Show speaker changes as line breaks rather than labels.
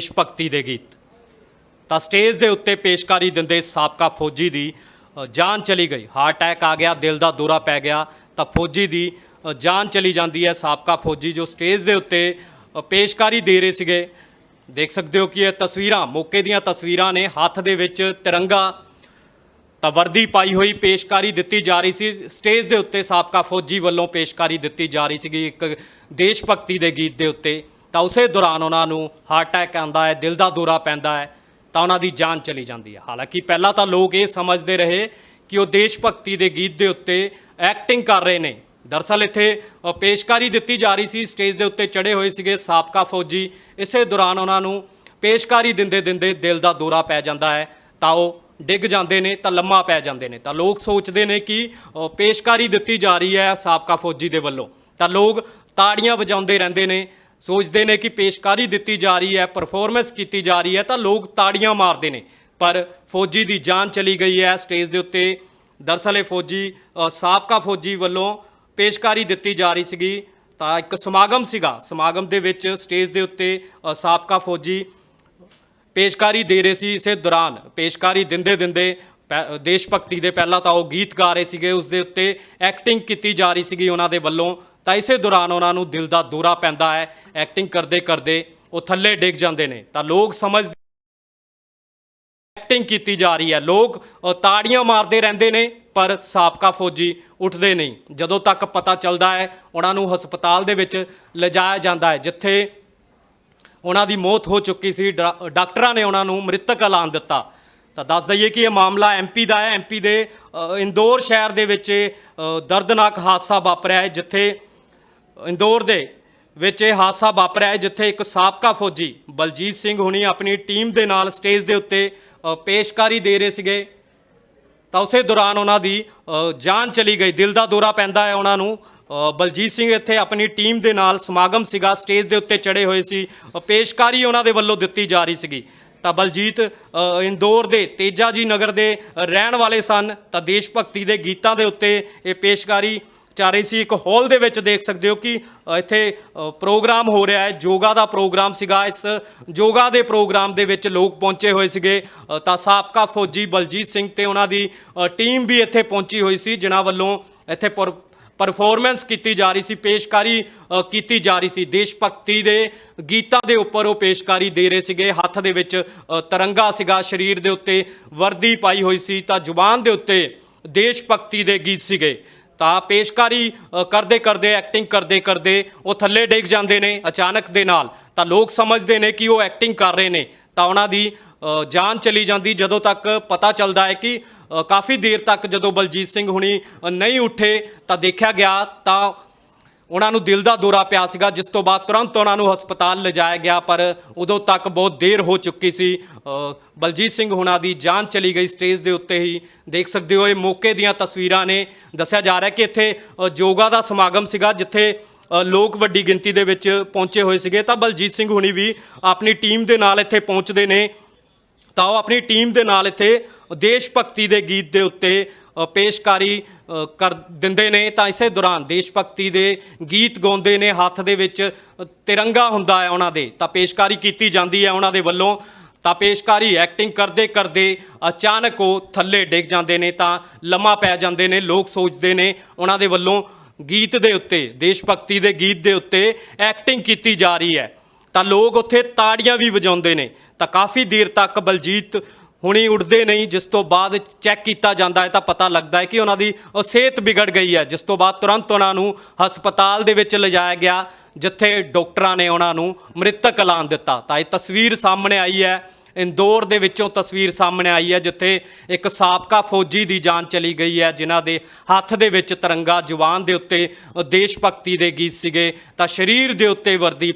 ਦੇਸ਼ ਭਗਤੀ ਦੇ ਗੀਤ। ਤਾਂ ਸਟੇਜ ਦੇ ਉੱਤੇ ਪੇਸ਼ਕਾਰੀ ਦਿੰਦੇ ਸਾਬਕਾ ਫੌਜੀ ਦੀ ਅ, ਜਾਨ ਚਲੀ ਗਈ। ਹਾਰਟ ਅਟੈਕ ਆ ਗਿਆ ਦਿਲ ਦਾ ਦੌਰਾ ਪੈ ਗਿਆ। ਤਾਂ ਫੌਜੀ ਦੀ ਅ, ਜਾਨ ਚਲੀ ਜਾਂਦੀ ਹੈ ਸਾਬਕਾ ਫੌਜੀ ਜੋ ਸਟੇਜ ਦੇ ਉੱਤੇ ਅ, ਪੇਸ਼ਕਾਰੀ ਦੇ ਰਹੇ ਸੀਗੇ। ਦੇਖ ਸਕਦੇ ਹੋ ਕਿ ਇਹ ਤਸਵੀਰਾਂ ਮੌਕੇ ਦੀਆਂ ਤਸਵੀਰਾਂ ਨੇ ਹੱਥ ਦੇ ਵਿੱਚ ਤਿਰੰਗਾ ਤਾਂ ਵਰਦੀ ਪਾਈ ਹੋਈ ਪੇਸ਼ਕਾਰੀ ਦਿੱਤੀ ਜਾ ਰਹੀ ਸੀ। ਸਟੇਜ ਦੇ ਉੱਤੇ ਸਾਬਕਾ ਫੌਜੀ ਵੱਲੋਂ ਪੇਸ਼ਕਾਰੀ ਦਿੱਤੀ ਜਾ ਰਹੀ ਸੀਗੀ ਇੱਕ ਦੇਸ਼ ਭਗਤੀ ਦੇ ਗੀਤ ਦੇ ਉੱਤੇ। ਤਾਂ ਉਸੇ ਦੌਰਾਨ ਉਹਨਾਂ ਨੂੰ ਹਾਰਟ ਅਟੈਕ ਆਉਂਦਾ ਹੈ, ਦਿਲ ਦਾ ਦੌਰਾ ਪੈਂਦਾ ਹੈ, ਤਾਂ ਉਹਨਾਂ ਦੀ ਜਾਨ ਚਲੀ ਜਾਂਦੀ ਹੈ। ਹਾਲਾਂਕਿ ਪਹਿਲਾਂ ਤਾਂ ਲੋਕ ਇਹ ਸਮਝਦੇ ਰਹੇ ਕਿ ਉਹ ਦੇਸ਼ ਭਗਤੀ ਦੇ ਗੀਤ ਦੇ ਉੱਤੇ ਐਕਟਿੰਗ ਕਰ ਰਹੇ ਨੇ। ਦਰਸਲ ਇੱਥੇ ਪੇਸ਼ਕਾਰੀ ਦਿੱਤੀ ਜਾ ਰਹੀ ਸੀ, ਸਟੇਜ ਦੇ ਉੱਤੇ ਚੜੇ ਹੋਏ ਸੀਗੇ ਸਾਬਕਾ ਫੌਜੀ। ਇਸੇ ਦੌਰਾਨ ਉਹਨਾਂ ਨੂੰ ਪੇਸ਼ਕਾਰੀ ਦਿੰਦੇ ਦਿੰਦੇ ਦਿਲ ਦਾ ਦੌਰਾ ਪੈ ਜਾਂਦਾ ਹੈ, ਤਾਂ ਉਹ ਡਿੱਗ ਜਾਂਦੇ ਨੇ, ਤਾਂ ਲੰਮਾ ਪੈ ਜਾਂਦੇ ਨੇ। ਤਾਂ ਲੋਕ ਸੋਚਦੇ ਨੇ ਕਿ ਪੇਸ਼ਕਾਰੀ ਦਿੱਤੀ ਜਾ ਰਹੀ ਹੈ ਸਾਬਕਾ ਫੌਜੀ ਦੇ ਵੱਲੋਂ। ਤਾਂ ਲੋਕ ਤਾੜੀਆਂ ਵਜਾਉਂਦੇ ਰਹਿੰਦੇ ਨੇ ਸੋਚਦੇ ਨੇ ਕਿ ਪੇਸ਼ਕਾਰੀ ਦਿੱਤੀ ਜਾ ਰਹੀ ਹੈ ਪਰਫਾਰਮੈਂਸ ਕੀਤੀ ਜਾ ਰਹੀ ਹੈ ਤਾਂ ਲੋਕ ਤਾੜੀਆਂ ਮਾਰਦੇ ਨੇ। ਪਰ ਫੌਜੀ ਦੀ ਜਾਨ ਚਲੀ ਗਈ ਹੈ ਸਟੇਜ ਦੇ ਉੱਤੇ ਦਰਸਲ ਇਹ ਫੌਜੀ ਸਾਬਕਾ ਫੌਜੀ ਵੱਲੋਂ ਪੇਸ਼ਕਾਰੀ ਦਿੱਤੀ ਜਾ ਰਹੀ ਸੀਗੀ। ਤਾਂ ਇੱਕ ਸਮਾਗਮ ਸੀਗਾ। ਸਮਾਗਮ ਦੇ ਵਿੱਚ ਸਟੇਜ ਦੇ ਉੱਤੇ ਸਾਬਕਾ ਫੌਜੀ ਪੇਸ਼ਕਾਰੀ ਦੇ ਰਹੇ ਸੀ ਇਸੇ ਦੌਰਾਨ। ਪੇਸ਼ਕਾਰੀ ਦਿੰਦੇ ਦਿੰਦੇ ਪੈ- ਦੇਸ਼ ਭਗਤੀ ਦੇ ਪਹਿਲਾਂ ਤਾਂ ਉਹ ਗੀਤ ਗਾ ਰਹੇ ਸੀਗੇ। ਉਸ ਦੇ ਉੱਤੇ ਐਕਟਿੰਗ ਕੀਤੀ ਜਾ ਰਹੀ ਸੀਗੀ ਉਹਨਾਂ ਦੇ ਵੱਲੋਂ। ਤਾਂ ਇਸੇ ਦੌਰਾਨ ਉਹਨਾਂ ਨੂੰ ਦਿਲ ਦਾ ਦੌਰਾ ਪੈਂਦਾ ਹੈ ਐਕਟਿੰਗ ਕਰਦੇ ਕਰਦੇ ਉਹ ਥੱਲੇ ਡਿੱਗ ਜਾਂਦੇ ਨੇ। ਤਾਂ ਲੋਕ ਸਮਝਦੇ ਐਕਟਿੰਗ ਕੀਤੀ ਜਾ ਰਹੀ ਹੈ। ਲੋਕ ਤਾੜੀਆਂ ਮਾਰਦੇ ਰਹਿੰਦੇ ਨੇ, ਪਰ ਸਾਬਕਾ ਫੌਜੀ ਉੱਠਦੇ ਨਹੀਂ। ਜਦੋਂ ਤੱਕ ਪਤਾ ਚੱਲਦਾ ਹੈ, ਉਹਨਾਂ ਨੂੰ ਹਸਪਤਾਲ ਦੇ ਵਿੱਚ ਲਿਜਾਇਆ ਜਾਂਦਾ ਹੈ, ਜਿੱਥੇ ਉਹਨਾਂ ਦੀ ਮੌਤ ਹੋ ਚੁੱਕੀ ਸੀ। ਡਾ- ਡਾਕਟਰਾਂ ਨੇ ਉਹਨਾਂ ਨੂੰ ਮ੍ਰਿਤਕ ਐਲਾਨ ਦਿੱਤਾ। ਤਾਂ ਦੱਸ ਦਈਏ ਕਿ ਇਹ ਮਾਮਲਾ ਐਮਪੀ ਦਾ ਹੈ। ਐਮਪੀ ਦੇ ਇੰਦੌਰ ਸ਼ਹਿਰ ਦੇ ਵਿੱਚ ਦਰਦਨਾਕ ਹਾਦਸਾ ਵਾਪਰਿਆ ਹੈ, ਜਿੱਥੇ ਇੰਦੌਰ ਦੇ ਵਿੱਚ ਇਹ ਹਾਦਸਾ ਵਾਪਰਿਆ ਹੈ, ਜਿੱਥੇ ਇੱਕ ਸਾਬਕਾ ਫੌਜੀ ਬਲਜੀਤ ਸਿੰਘ ਹੁਣੀ ਆਪਣੀ ਟੀਮ ਦੇ ਨਾਲ ਸਟੇਜ ਦੇ ਉੱਤੇ ਪੇਸ਼ਕਾਰੀ ਦੇ ਰਹੇ ਸੀਗੇ। ਤਾਂ ਉਸੇ ਦੌਰਾਨ ਉਹਨਾਂ ਦੀ ਜਾਨ ਚਲੀ ਗਈ। ਦਿਲ ਦਾ ਦੌਰਾ ਪੈਂਦਾ ਹੈ ਉਹਨਾਂ ਨੂੰ। ਬਲਜੀਤ ਸਿੰਘ ਇੱਥੇ ਆਪਣੀ ਟੀਮ ਦੇ ਨਾਲ ਸਮਾਗਮ ਸੀਗਾ, ਸਟੇਜ ਦੇ ਉੱਤੇ ਚੜੇ ਹੋਏ ਸੀ। ਪੇਸ਼ਕਾਰੀ ਉਹਨਾਂ ਦੇ ਵੱਲੋਂ ਦਿੱਤੀ ਜਾ ਰਹੀ ਸੀਗੀ। ਤਾਂ ਬਲਜੀਤ ਇੰਦੌਰ ਦੇ ਤੇਜਾ ਜੀ ਨਗਰ ਦੇ ਰਹਿਣ ਵਾਲੇ ਸਨ। ਤਾਂ ਦੇਸ਼ ਭਗਤੀ ਦੇ ਗੀਤਾਂ ਦੇ ਉੱਤੇ ਇਹ ਪੇਸ਼ਕਾਰੀ ਚੱਲ ਰਹੀ ਸੀ ਇੱਕ ਹਾਲ ਦੇ ਵਿੱਚ ਦੇਖ ਸਕਦੇ ਹੋ ਕਿ ਇੱਥੇ ਪ੍ਰੋਗਰਾਮ ਹੋ ਰਿਹਾ ਹੈ ਯੋਗਾ ਦਾ ਪ੍ਰੋਗਰਾਮ ਸੀਗਾ। ਇਸ ਯੋਗਾ ਦੇ ਪ੍ਰੋਗਰਾਮ ਦੇ ਵਿੱਚ ਲੋਕ ਪਹੁੰਚੇ ਹੋਏ ਸੀਗੇ। ਤਾਂ ਸਾਬਕਾ ਫੌਜੀ ਬਲਜੀਤ ਸਿੰਘ ਤੇ ਉਹਨਾਂ ਦੀ ਟੀਮ ਵੀ ਇੱਥੇ ਪਹੁੰਚੀ ਹੋਈ ਸੀ ਜਿਨ੍ਹਾਂ ਵੱਲੋਂ ਇੱਥੇ ਪਰ- ਪਰਫਾਰਮੈਂਸ ਕੀਤੀ ਜਾ ਰਹੀ ਸੀ ਪੇਸ਼ਕਾਰੀ ਕੀਤੀ ਜਾ ਰਹੀ ਸੀ। ਦੇਸ਼ ਭਗਤੀ ਦੇ ਗੀਤਾਂ ਦੇ ਉੱਪਰ ਉਹ ਪੇਸ਼ਕਾਰੀ ਦੇ ਰਹੇ ਸੀਗੇ। ਹੱਥ ਦੇ ਵਿੱਚ ਅ, ਤਿਰੰਗਾ ਸੀਗਾ ਸਰੀਰ ਦੇ ਉੱਤੇ ਵਰਦੀ ਪਾਈ ਹੋਈ ਸੀ ਤਾਂ ਜ਼ੁਬਾਨ ਦੇ ਉੱਤੇ ਦੇਸ਼ ਭਗਤੀ ਦੇ ਗੀਤ ਸੀਗੇ। ਤਾਂ ਪੇਸ਼ਕਾਰੀ ਕਰਦੇ ਕਰਦੇ ਐਕਟਿੰਗ ਕਰਦੇ ਕਰਦੇ ਉਹ ਥੱਲੇ ਡਿੱਗ ਜਾਂਦੇ ਨੇ ਅਚਾਨਕ ਦੇ ਨਾਲ। ਤਾਂ ਲੋਕ ਸਮਝਦੇ ਨੇ ਕਿ ਉਹ ਐਕਟਿੰਗ ਕਰ ਰਹੇ ਨੇ। ਤਾਂ ਉਹਨਾਂ ਦੀ ਜਾਨ ਚਲੀ ਜਾਂਦੀ ਜਦੋਂ ਤੱਕ ਪਤਾ ਚੱਲਦਾ ਹੈ ਕਿ ਕਾਫੀ ਦੇਰ ਤੱਕ ਜਦੋਂ ਬਲਜੀਤ ਸਿੰਘ ਹੁਣੀ ਨਹੀਂ ਉੱਠੇ ਤਾਂ ਦੇਖਿਆ ਗਿਆ ਤਾਂ ਉਹਨਾਂ ਨੂੰ ਦਿਲ ਦਾ ਦੌਰਾ ਪਿਆ ਸੀਗਾ, ਜਿਸ ਤੋਂ ਬਾਅਦ ਤੁਰੰਤ ਉਹਨਾਂ ਨੂੰ ਹਸਪਤਾਲ ਲਿਜਾਇਆ ਗਿਆ, ਪਰ ਉਦੋਂ ਤੱਕ ਬਹੁਤ ਦੇਰ ਹੋ ਚੁੱਕੀ ਸੀ। ਬਲਜੀਤ ਸਿੰਘ ਹੁਣਾਂ ਦੀ ਜਾਨ ਚਲੀ ਗਈ ਸਟੇਜ ਦੇ ਉੱਤੇ ਹੀ। ਦੇਖ ਸਕਦੇ ਹੋ, ਇਹ ਮੌਕੇ ਦੀਆਂ ਤਸਵੀਰਾਂ ਨੇ ਦੱਸਿਆ ਜਾ ਰਿਹਾ ਕਿ ਇੱਥੇ ਯੋਗਾ ਦਾ ਸਮਾਗਮ ਸੀਗਾ, ਜਿੱਥੇ ਲੋਕ ਵੱਡੀ ਗਿਣਤੀ ਦੇ ਵਿੱਚ ਪਹੁੰਚੇ ਹੋਏ ਸੀਗੇ। ਤਾਂ ਬਲਜੀਤ ਸਿੰਘ ਹੁਣੀ ਵੀ ਆਪਣੀ ਟੀਮ ਦੇ ਨਾਲ ਇੱਥੇ ਪਹੁੰਚਦੇ ਨੇ। ਤਾਂ ਉਹ ਆਪਣੀ ਟੀਮ ਦੇ ਨਾਲ ਇੱਥੇ ਦੇਸ਼ ਭਗਤੀ ਦੇ ਗੀਤ ਦੇ ਉੱਤੇ ਪੇਸ਼ਕਾਰੀ ਕਰ ਦਿੰਦੇ ਨੇ। ਤਾਂ ਇਸੇ ਦੌਰਾਨ ਦੇਸ਼ ਭਗਤੀ ਦੇ ਗੀਤ ਗਾਉਂਦੇ ਨੇ। ਹੱਥ ਦੇ ਵਿੱਚ ਤਿਰੰਗਾ ਹੁੰਦਾ ਹੈ ਉਹਨਾਂ ਦੇ। ਤਾਂ ਪੇਸ਼ਕਾਰੀ ਕੀਤੀ ਜਾਂਦੀ ਹੈ ਉਹਨਾਂ ਦੇ ਵੱਲੋਂ। ਤਾਂ ਪੇਸ਼ਕਾਰੀ ਐਕਟਿੰਗ ਕਰਦੇ ਕਰਦੇ ਅਚਾਨਕ ਉਹ ਥੱਲੇ ਡਿੱਗ ਜਾਂਦੇ ਨੇ। ਤਾਂ ਲੰਮਾ ਪੈ ਜਾਂਦੇ ਨੇ। ਲੋਕ ਸੋਚਦੇ ਨੇ ਉਹਨਾਂ ਦੇ ਵੱਲੋਂ ਗੀਤ ਦੇ ਉੱਤੇ ਦੇਸ਼ ਭਗਤੀ ਦੇ ਗੀਤ ਦੇ ਉੱਤੇ ਐਕਟਿੰਗ ਕੀਤੀ ਜਾ ਰਹੀ ਹੈ। ਤਾਂ ਲੋਕ ਉੱਥੇ ਤਾੜੀਆਂ ਵੀ ਵਜਾਉਂਦੇ ਨੇ। ਤਾਂ ਕਾਫੀ ਦੇਰ ਤੱਕ ਬਲਜੀਤ ਹੁਣੀ ਉੱਡਦੇ ਨਹੀਂ, ਜਿਸ ਤੋਂ ਬਾਅਦ ਚੈੱਕ ਕੀਤਾ ਜਾਂਦਾ ਹੈ ਤਾਂ ਪਤਾ ਲੱਗਦਾ ਹੈ ਕਿ ਉਹਨਾਂ ਦੀ ਉਹ ਸਿਹਤ ਵਿਗੜ ਗਈ ਹੈ, ਜਿਸ ਤੋਂ ਬਾਅਦ ਤੁਰੰਤ ਉਹਨਾਂ ਨੂੰ ਹਸਪਤਾਲ ਦੇ ਵਿੱਚ ਲਿਜਾਇਆ ਗਿਆ, ਜਿੱਥੇ ਡਾਕਟਰਾਂ ਨੇ ਉਹਨਾਂ ਨੂੰ ਮ੍ਰਿਤਕ ਐਲਾਨ ਦਿੱਤਾ। ਤਾਂ ਇਹ ਤਸਵੀਰ ਸਾਹਮਣੇ ਆਈ ਹੈ, ਇੰਦੌਰ ਦੇ ਵਿੱਚੋਂ ਤਸਵੀਰ ਸਾਹਮਣੇ ਆਈ ਹੈ, ਜਿੱਥੇ ਇੱਕ ਸਾਬਕਾ ਫੌਜੀ ਦੀ ਜਾਨ ਚਲੀ ਗਈ ਹੈ, ਜਿਨ੍ਹਾਂ ਦੇ ਹੱਥ ਦੇ ਵਿੱਚ ਤਿਰੰਗਾ, ਜਵਾਨ ਦੇ ਉੱਤੇ ਦੇਸ਼ ਭਗਤੀ ਦੇ ਗੀਤ ਸੀਗੇ। ਤਾਂ ਸਰੀਰ ਦੇ ਉੱਤੇ ਵਰਦੀ